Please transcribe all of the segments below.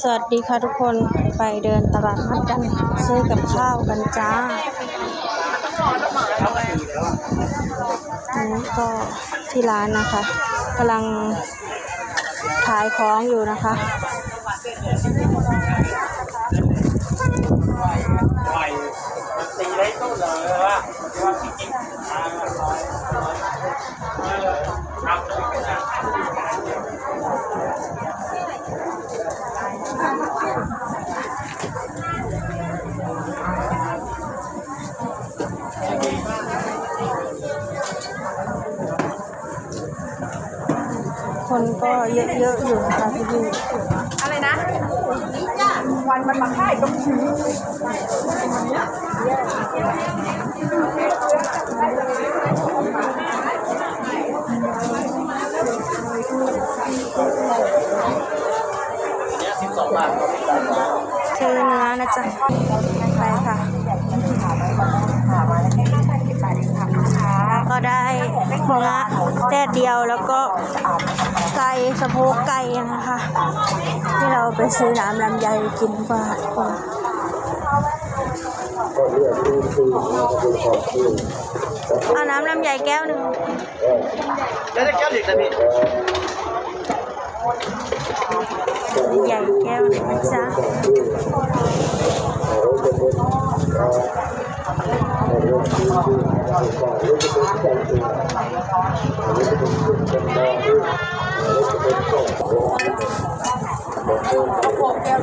สวัสดีค่ะทุกคนไปเดินตลาดนัดกันซื้อกับข้าวกันจ้าอันนี้ก็ที่ร้านนะคะกำลังขายของอยู่นะคะ คนก็เยอะๆอยู่นะคะพี่พี่อะไรนะวันมันมาค่ายต้องซื้อเนี่ยสิบสองบาทซื้อเนื้อนะจ๊ะไปค่ะก็ได้เนื้อ แดดเดียวแล้วก็ไก่สะโพกไก่นะคะ ที่เราไปซื้อน้ำลำไยกินกว่าก่อนเอาน้ำลำไยแก้วหนึ่งแล้วจะแก้วเหล็กนะพี่ใหญ่แก้วหนึ่งนะ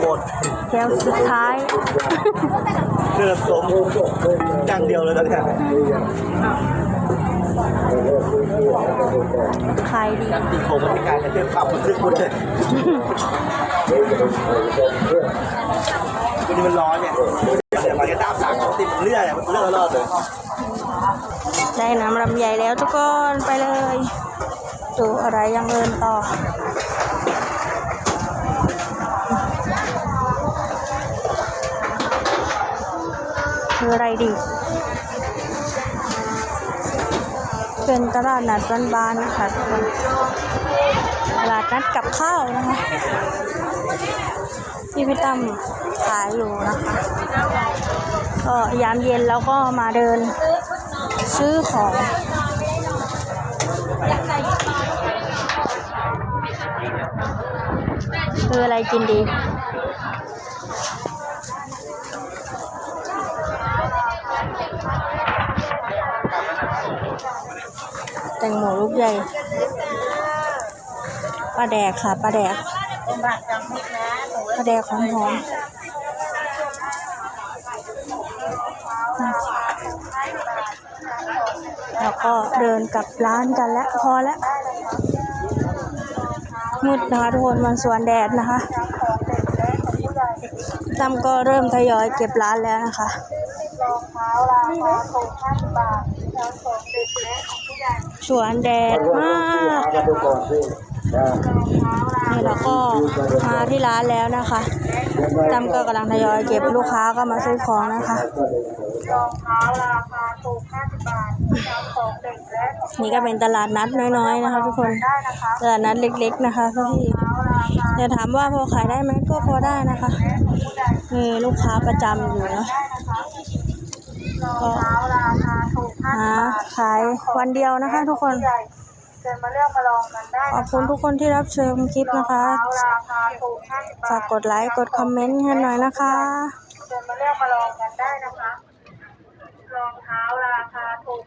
จ๊ะแก้วสุดท้ายเดือดสมอย่างเดียวเลยนะเนี่ยขายดีการตีโคมันมีการกระเทียมปรับมันซึกหมดเลยวันนี้มันร้อนเนี่ยเดี๋ยวมันก็ตามสั่งติดเลื่อยมันเลื่อยรอดเลยได้น้ำลำไยแล้วทุกคนไปเลย ดูอะไรอยังเอินต่อ คืออะไรดี เป็นตลาดนัดบ้านๆนะคะตลาดนัดกับข้าวนะคะที่พี่ตั้มขายอยู่นะคะ ก็ยามเย็นแล้วก็มาเดินซื้อของคืออะไรกินดี งโมลูกใหญ่ปลาแดกค่ะปลาแดกปลาแดกหอมๆแล้วก็เดินกลับร้านกันแล้วพอแล้วมืดนะคะทุกคนมันสวนแดดนะคะตั้มก็เริ่มทยอยเก็บร้านแล้วนะคะ สวนแดดมากนี่เราก็มาที่ร้านแล้วนะคะตั้มก็กำลังทยอยเก็บลูกค้าก็มาซื้อของนะคะรองเท้าราคาถูก50บาทรองของเด็กและของนี่ก็เป็นตลาดนัดน้อยๆนะคะ ทุกคนได้นะคะตลาดนัดเล็ก ๆ นะคะพี่เท้าราคาจะถามว่าพอขายได้ไหมก็พอได้นะคะผู้ใหญ่มีลูกค้าประจำอยู่เนอะได้นะคะ ก็หาขายวันเดียวนะคะ ทุกคนขอบคุณทุกคนที่รับชมคลิปนะคะฝากกดไลค์กดคอมเมนต์ให้หน่อยนะคะเชิญมาเลือกมาลองกันได้นะคะรองเท้าราคาถูก